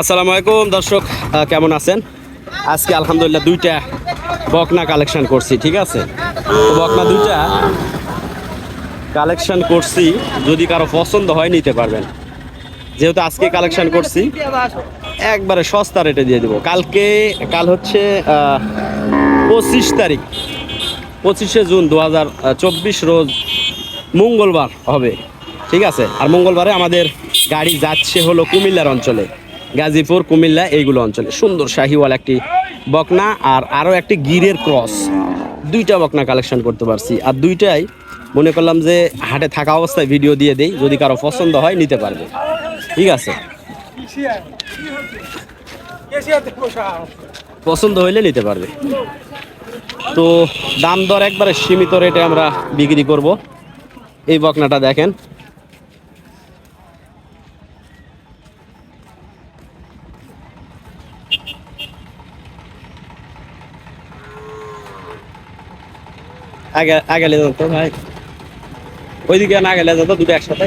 আসসালামু আলাইকুম, দর্শক কেমন আছেন? আজকে আলহামদুলিল্লাহ দুইটা বকনা কালেকশন করছি, ঠিক আছে? বকনা দুইটা কালেকশন করছি, যদি কারও পছন্দ হয় নিতে পারবেন। যেহেতু আজকে কালেকশন করছি, একবারে সস্তা রেটে দিয়ে দেবো। কালকে, কাল হচ্ছে পঁচিশ তারিখ। পঁচিশে জুন দু হাজার চব্বিশ রোজ মঙ্গলবার হবে, ঠিক আছে? আর মঙ্গলবারে আমাদের গাড়ি যাচ্ছে হলো কুমিল্লার অঞ্চলে। গাজীপুর, কুমিল্লা, এইগুলো অঞ্চলে। সুন্দর শাহিওয়াল একটি বকনা আর আরও একটি গিরের ক্রস। দুইটা বকনা কালেকশন করতে পারছি। আর দুইটাই মনে করলাম যে হাটে থাকা অবস্থায় ভিডিও দিয়ে দেই, যদি কারও পছন্দ হয় নিতে পারবে। ঠিক আছে? পছন্দ হইলে নিতে পারবে। তো দাম দর একবারে সীমিত রেটে আমরা বিক্রি করব। এই বকনাটা দেখেন। আগে আগে লে তো ভাই। ওইদিকে না গেলে যেত, দুটো একসাথে।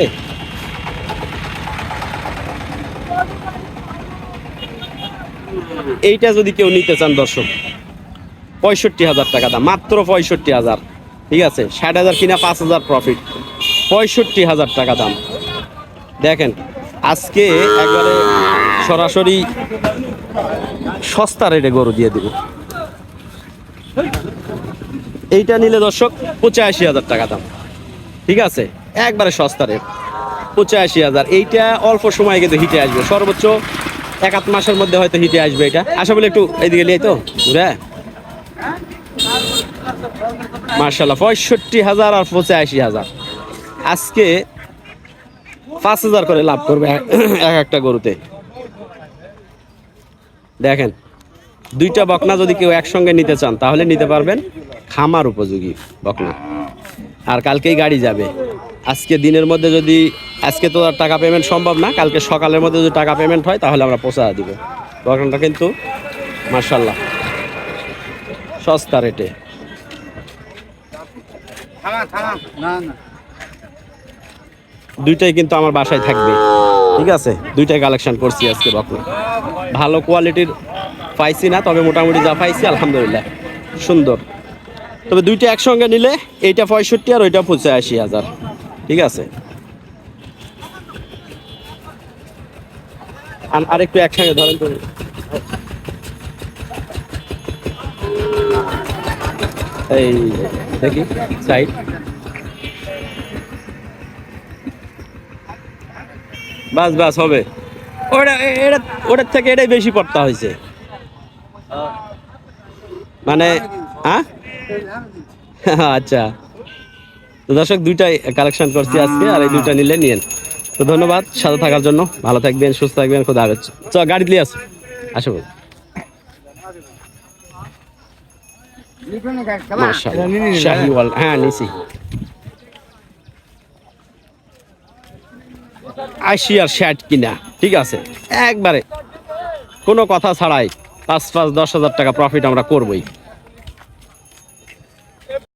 এইটা যদি কেউ নিতে চান দর্শক, পঁয়ষট্টি হাজার টাকা দাম, মাত্র পঁয়ষট্টি হাজার। ঠিক আছে, ষাট হাজার কিনা পাঁচ হাজার প্রফিট পঁয়ষট্টি হাজার টাকা দাম। দেখেন, আজকে একবারে সরাসরি সস্তা রেটে গরু দিয়ে দিব। এইটা নিলে দর্শক পঁচাশি হাজার টাকা দাম। ঠিক আছে? একবারে সস্তা রেট। পঁচাশি হাজার। এইটা অল্প সময় কিন্তু হিটে আসবে। সর্বোচ্চ এক আধ মাসের মধ্যে হয়তো হিটে আসবে এটা। আশা বলে একটু এইদিকে নিয়ে তো, ঘুরে। মার্শাল্লাহ পঁয়ষট্টি হাজার আর পঁচাশি হাজার। আজকে পাঁচ হাজার করে লাভ করবে এক এক একটা গরুতে। দেখেন, দুইটা বকনা যদি কেউ একসঙ্গে নিতে চান, তাহলে নিতে পারবেন খামার উপযোগী বকনা। আর কালকেই গাড়ি যাবে। আজকে দিনের মধ্যে যদি, আজকে তো আর টাকা পেমেন্ট সম্ভব না, কালকে সকালের মধ্যে যদি টাকা পেমেন্ট হয়, তাহলে আমরা পৌঁছা দিব। বকনাটা কিন্তু মার্শাল্লাহ সস্তা রেটে দুইটাই কিন্তু আমার বাসায় থাকবে। ঠিক আছে? দুইটাই কালেকশন করছি আজকে বকনা। ভালো কোয়ালিটির পাইছি না, তবে মোটামুটি যা পাইছি, আলহামদুলিল্লাহ। সুন্দর। তবে দুইটা একসঙ্গে নিলে এইটা পঁয়ষট্টি আর ওইটা পঁচাশি হাজার। ঠিক আছে? আর আরেকটু একসঙ্গে ধরেন এই দেখি সাইড বাস বাস, হবে। ওটা এটা ওটার থেকে এটাই বেশি পড়তা হয়েছে। মানে হ্যাঁ আচ্ছা। তো দর্শক, দুইটাই কালেকশন করছি আজকে, আর এই দুইটা নিলে নিয়েন। তো ধন্যবাদ, সাথে থাকার জন্য। ভালো থাকবেন, সুস্থ থাকবেন, খোদা হাফেজ। চ, গাড়ি দিয়ে আসো। শাহিওয়াল হ্যাঁ নিছি। আশি আর ষাট কিনা। ঠিক আছে একবারে কোনো কথা ছাড়াই পাঁচ পাঁচ দশ হাজার টাকা প্রফিট আমরা করবই।